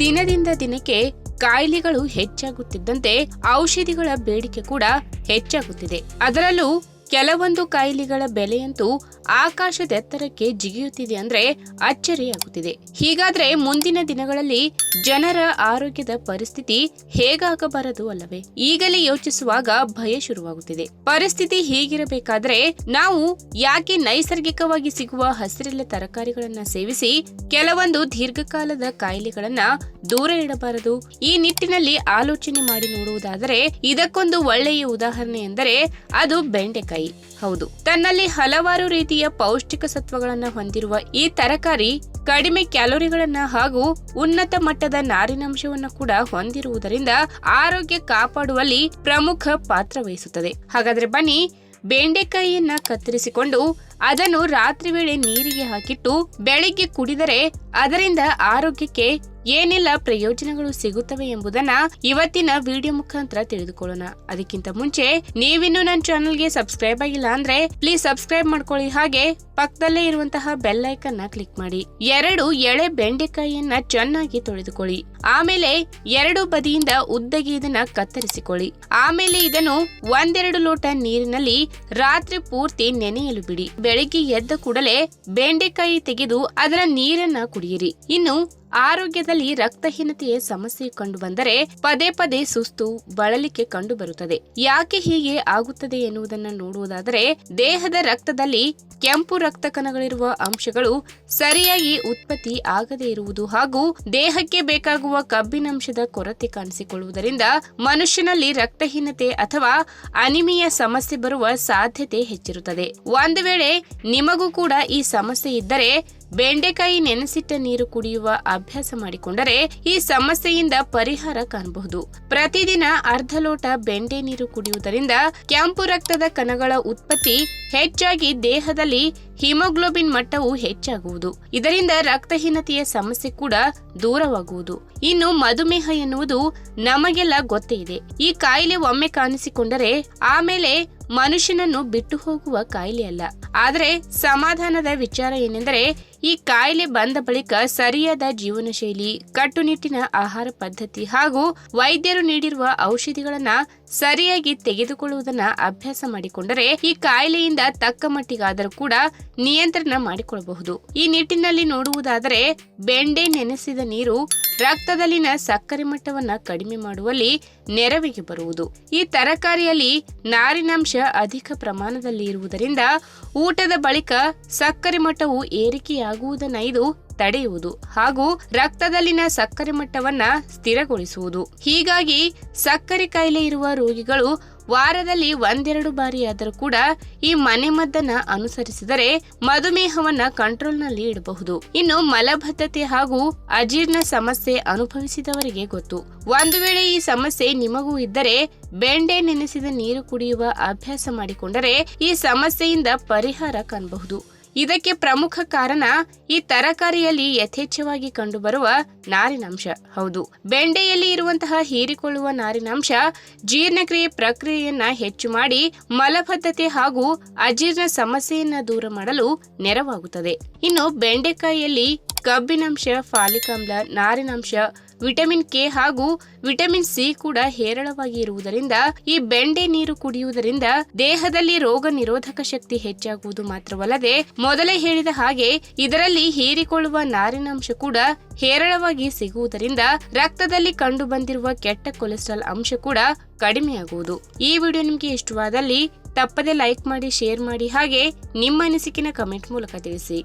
ದಿನದಿಂದ ದಿನಕ್ಕೆ ಕಾಯಿಲೆಗಳು ಹೆಚ್ಚಾಗುತ್ತಿದ್ದಂತೆ ಔಷಧಿಗಳ ಬೇಡಿಕೆ ಕೂಡ ಹೆಚ್ಚಾಗುತ್ತಿದೆ. ಅದರಲ್ಲೂ ಕೆಲವೊಂದು ಕಾಯಿಲೆಗಳ ಬೆಲೆಯಂತೂ ಆಕಾಶದೆತ್ತರಕ್ಕೆ ಜಿಗಿಯುತ್ತಿದೆ ಅಂದ್ರೆ ಅಚ್ಚರಿಯಾಗುತ್ತಿದೆ. ಹೀಗಾದ್ರೆ ಮುಂದಿನ ದಿನಗಳಲ್ಲಿ ಜನರ ಆರೋಗ್ಯದ ಪರಿಸ್ಥಿತಿ ಹೇಗಾಗಬಾರದು ಅಲ್ಲವೇ? ಈಗಲೇ ಯೋಚಿಸುವಾಗ ಭಯ ಶುರುವಾಗುತ್ತಿದೆ. ಪರಿಸ್ಥಿತಿ ಹೀಗಿರಬೇಕಾದ್ರೆ ನಾವು ಯಾಕೆ ನೈಸರ್ಗಿಕವಾಗಿ ಸಿಗುವ ಹಸಿರೆಲೆ ತರಕಾರಿಗಳನ್ನ ಸೇವಿಸಿ ಕೆಲವೊಂದು ದೀರ್ಘಕಾಲದ ಕಾಯಿಲೆಗಳನ್ನ ದೂರ ಇಡಬಾರದು? ಈ ನಿಟ್ಟಿನಲ್ಲಿ ಆಲೋಚನೆ ಮಾಡಿ ನೋಡುವುದಾದರೆ ಇದಕ್ಕೊಂದು ಒಳ್ಳೆಯ ಉದಾಹರಣೆ ಎಂದರೆ ಅದು ಬೆಂಡೆಕಾಯಿ. ಹೌದು. ತನ್ನಲ್ಲಿ ಹಲವಾರು ರೀತಿಯ ಪೌಷ್ಟಿಕ ಸತ್ವಗಳನ್ನು ಹೊಂದಿರುವ ಈ ತರಕಾರಿ ಕಡಿಮೆ ಕ್ಯಾಲೋರಿಗಳನ್ನ ಹಾಗೂ ಉನ್ನತ ಮಟ್ಟದ ನಾರಿನಾಂಶವನ್ನ ಕೂಡ ಹೊಂದಿರುವುದರಿಂದ ಆರೋಗ್ಯ ಕಾಪಾಡುವಲ್ಲಿ ಪ್ರಮುಖ ಪಾತ್ರ ವಹಿಸುತ್ತದೆ. ಹಾಗಾದ್ರೆ ಬನ್ನಿ, ಬೆಂಡೆಕಾಯಿಯನ್ನ ಕತ್ತರಿಸಿಕೊಂಡು ಅದನ್ನು ರಾತ್ರಿ ವೇಳೆ ನೀರಿಗೆ ಹಾಕಿಟ್ಟು ಬೆಳಿಗ್ಗೆ ಕುಡಿದರೆ ಅದರಿಂದ ಆರೋಗ್ಯಕ್ಕೆ ಏನೆಲ್ಲ ಪ್ರಯೋಜನಗಳು ಸಿಗುತ್ತವೆ ಎಂಬುದನ್ನ ಇವತ್ತಿನ ವಿಡಿಯೋ ಮುಖಾಂತರ ತಿಳಿದುಕೊಳ್ಳೋಣ. ಅದಕ್ಕಿಂತ ಮುಂಚೆ, ನೀವಿನ್ನೂ ನನ್ನ ಚಾನೆಲ್ಗೆ ಸಬ್ಸ್ಕ್ರೈಬ್ ಆಗಿಲ್ಲ ಅಂದ್ರೆ ಪ್ಲೀಸ್ ಸಬ್ಸ್ಕ್ರೈಬ್ ಮಾಡ್ಕೊಳ್ಳಿ. ಹಾಗೆ ಪಕ್ಕದಲ್ಲೇ ಇರುವಂತಹ ಬೆಲ್ ಐಕನ್ನ ಕ್ಲಿಕ್ ಮಾಡಿ. ಎರಡು ಎಳೆ ಬೆಂಡೆಕಾಯಿಯನ್ನ ಚೆನ್ನಾಗಿ ತೊಳೆದುಕೊಳ್ಳಿ. ಆಮೇಲೆ ಎರಡು ಬದಿಯಿಂದ ಉದ್ದಗಿ ಇದನ್ನ ಕತ್ತರಿಸಿಕೊಳ್ಳಿ. ಆಮೇಲೆ ಇದನ್ನು ಒಂದೆರಡು ಲೋಟ ನೀರಿನಲ್ಲಿ ರಾತ್ರಿ ಪೂರ್ತಿ ನೆನೆಯಲು ಬಿಡಿ. ಬೆಳಿಗ್ಗೆ ಎದ್ದ ಕೂಡಲೇ ಬೆಂಡೆಕಾಯಿ ತೆಗೆದು ಅದರ ನೀರನ್ನ ಕುಡಿಯಿರಿ. ಇನ್ನು ಆರೋಗ್ಯದಲ್ಲಿ ರಕ್ತಹೀನತೆಯ ಸಮಸ್ಯೆ ಕಂಡು ಬಂದರೆ ಪದೇ ಪದೇ ಸುಸ್ತು, ಬಳಲಿಕೆ ಕಂಡು ಬರುತ್ತದೆ. ಯಾಕೆ ಹೀಗೆ ಆಗುತ್ತದೆ ಎನ್ನುವುದನ್ನು ನೋಡುವುದಾದರೆ, ದೇಹದ ರಕ್ತದಲ್ಲಿ ಕೆಂಪು ರಕ್ತ ಕಣಗಳಿರುವ ಅಂಶಗಳು ಸರಿಯಾಗಿ ಉತ್ಪತ್ತಿ ಆಗದೇ ಇರುವುದು ಹಾಗೂ ದೇಹಕ್ಕೆ ಬೇಕಾಗುವ ಕಬ್ಬಿನಾಂಶದ ಕೊರತೆ ಕಾಣಿಸಿಕೊಳ್ಳುವುದರಿಂದ ಮನುಷ್ಯನಲ್ಲಿ ರಕ್ತಹೀನತೆ ಅಥವಾ ಅನಿಮಿಯ ಸಮಸ್ಯೆ ಬರುವ ಸಾಧ್ಯತೆ ಹೆಚ್ಚಿರುತ್ತದೆ. ಒಂದು ವೇಳೆ ನಿಮಗೂ ಕೂಡ ಈ ಸಮಸ್ಯೆ ಇದ್ದರೆ ಬೆಂಡೆಕಾಯಿ ನೆನೆಸಿಟ್ಟ ನೀರು ಕುಡಿಯುವ ಅಭ್ಯಾಸ ಮಾಡಿಕೊಂಡರೆ ಈ ಸಮಸ್ಯೆಯಿಂದ ಪರಿಹಾರ ಕಾಣಬಹುದು. ಪ್ರತಿದಿನ ಅರ್ಧ ಲೋಟ ಬೆಂಡೆ ನೀರು ಕುಡಿಯುವುದರಿಂದ ಕೆಂಪು ರಕ್ತದ ಕಣಗಳ ಉತ್ಪತ್ತಿ ಹೆಚ್ಚಾಗಿ ದೇಹದಲ್ಲಿ ಹಿಮೋಗ್ಲೋಬಿನ್ ಮಟ್ಟವು ಹೆಚ್ಚಾಗುವುದು. ಇದರಿಂದ ರಕ್ತಹೀನತೆಯ ಸಮಸ್ಯೆ ಕೂಡ ದೂರವಾಗುವುದು. ಇನ್ನು ಮಧುಮೇಹ ಎನ್ನುವುದು ನಮಗೆಲ್ಲ ಗೊತ್ತೇ ಇದೆ. ಈ ಕಾಯಿಲೆ ಒಮ್ಮೆ ಕಾಣಿಸಿಕೊಂಡರೆ ಆಮೇಲೆ ಮನುಷ್ಯನನ್ನು ಬಿಟ್ಟು ಹೋಗುವ ಕಾಯಿಲೆ ಅಲ್ಲ. ಆದರೆ ಸಮಾಧಾನದ ವಿಚಾರ ಏನೆಂದರೆ ಈ ಕಾಯಿಲೆ ಬಂದ ಬಳಿಕ ಸರಿಯಾದ ಜೀವನ ಶೈಲಿ ಕಟ್ಟುನಿಟ್ಟಿನ ಆಹಾರ ಪದ್ಧತಿ ಹಾಗೂ ವೈದ್ಯರು ನೀಡಿರುವ ಔಷಧಿಗಳನ್ನ ಸರಿಯಾಗಿ ತೆಗೆದುಕೊಳ್ಳುವುದನ್ನ ಅಭ್ಯಾಸ ಮಾಡಿಕೊಂಡರೆ ಈ ಕಾಯಿಲೆಯಿಂದ ತಕ್ಕ ಮಟ್ಟಿಗಾದರೂ ಕೂಡ ನಿಯಂತ್ರಣ ಮಾಡಿಕೊಳ್ಳಬಹುದು. ಈ ನಿಟ್ಟಿನಲ್ಲಿ ನೋಡುವುದಾದರೆ ಬೆಂಡೆ ನೆನೆಸಿದ ನೀರು ರಕ್ತದಲ್ಲಿನ ಸಕ್ಕರೆ ಮಟ್ಟವನ್ನು ಕಡಿಮೆ ಮಾಡುವಲ್ಲಿ ನೆರವಿಗೆ ಬರುವುದು. ಈ ತರಕಾರಿಯಲ್ಲಿ ನಾರಿನಾಂಶ ಅಧಿಕ ಪ್ರಮಾಣದಲ್ಲಿ ಇರುವುದರಿಂದ ಊಟದ ಬಳಿಕ ಸಕ್ಕರೆ ಮಟ್ಟವು ಏರಿಕೆಯಾಗುವುದನ್ನ ಇದು ತಡೆಯುವುದು ಹಾಗೂ ರಕ್ತದಲ್ಲಿನ ಸಕ್ಕರೆ ಮಟ್ಟವನ್ನ ಸ್ಥಿರಗೊಳಿಸುವುದು. ಹೀಗಾಗಿ ಸಕ್ಕರೆ ಕಾಯಿಲೆ ಇರುವ ರೋಗಿಗಳು ವಾರದಲ್ಲಿ ಒಂದೆರಡು ಬಾರಿಯಾದರೂ ಕೂಡ ಈ ಮನೆಮದ್ದನ್ನ ಅನುಸರಿಸಿದರೆ ಮಧುಮೇಹವನ್ನ ಕಂಟ್ರೋಲ್ನಲ್ಲಿ ಇಡಬಹುದು. ಇನ್ನು ಮಲಬದ್ಧತೆ ಹಾಗೂ ಅಜೀರ್ಣ ಸಮಸ್ಯೆ ಅನುಭವಿಸಿದವರಿಗೆ ಗೊತ್ತು. ಒಂದು ವೇಳೆ ಈ ಸಮಸ್ಯೆ ನಿಮಗೂ ಇದ್ದರೆ ಬೆಂಡೆ ನೆನೆಸಿದ ನೀರು ಕುಡಿಯುವ ಅಭ್ಯಾಸ ಮಾಡಿಕೊಂಡರೆ ಈ ಸಮಸ್ಯೆಯಿಂದ ಪರಿಹಾರ ಕಾಣಬಹುದು. ಇದಕ್ಕೆ ಪ್ರಮುಖ ಕಾರಣ ಈ ತರಕಾರಿಯಲ್ಲಿ ಯಥೇಚ್ಛವಾಗಿ ಕಂಡುಬರುವ ನಾರಿನಾಂಶ. ಹೌದು, ಬೆಂಡೆಯಲ್ಲಿ ಇರುವಂತಹ ಹೀರಿಕೊಳ್ಳುವ ನಾರಿನಾಂಶ ಜೀರ್ಣಕ್ರಿಯೆ ಪ್ರಕ್ರಿಯೆಯನ್ನ ಹೆಚ್ಚು ಮಾಡಿ ಮಲಬದ್ಧತೆ ಹಾಗೂ ಅಜೀರ್ಣ ಸಮಸ್ಯೆಯನ್ನ ದೂರ ಮಾಡಲು ನೆರವಾಗುತ್ತದೆ. ಇನ್ನು ಬೆಂಡೆಕಾಯಿಯಲ್ಲಿ ಕಬ್ಬಿನಾಂಶ ಫಾಲಿಕಾಮ್ಲ ನಾರಿನಾಂಶ ವಿಟಮಿನ್ ಕೆ ಹಾಗೂ ವಿಟಮಿನ್ ಸಿ ಕೂಡ ಹೇರಳವಾಗಿ ಇರುವುದರಿಂದ ಈ ಬೆಂಡೆ ನೀರು ಕುಡಿಯುವುದರಿಂದ ದೇಹದಲ್ಲಿ ರೋಗ ನಿರೋಧಕ ಶಕ್ತಿ ಹೆಚ್ಚಾಗುವುದು ಮಾತ್ರವಲ್ಲದೆ ಮೊದಲೇ ಹೇಳಿದ ಹಾಗೆ ಇದರಲ್ಲಿ ಹೀರಿಕೊಳ್ಳುವ ನಾರಿನಾಂಶ ಕೂಡ ಹೇರಳವಾಗಿ ಸಿಗುವುದರಿಂದ ರಕ್ತದಲ್ಲಿ ಕಂಡು ಬಂದಿರುವ ಕೆಟ್ಟ ಕೊಲೆಸ್ಟ್ರಾಲ್ ಅಂಶ ಕೂಡ ಕಡಿಮೆಯಾಗುವುದು. ಈ ವಿಡಿಯೋ ನಿಮಗೆ ಇಷ್ಟವಾದಲ್ಲಿ ತಪ್ಪದೆ ಲೈಕ್ ಮಾಡಿ, ಶೇರ್ ಮಾಡಿ ಹಾಗೆ ನಿಮ್ಮ ಅನಿಸಿಕೆನ ಕಮೆಂಟ್ ಮೂಲಕ ತಿಳಿಸಿ.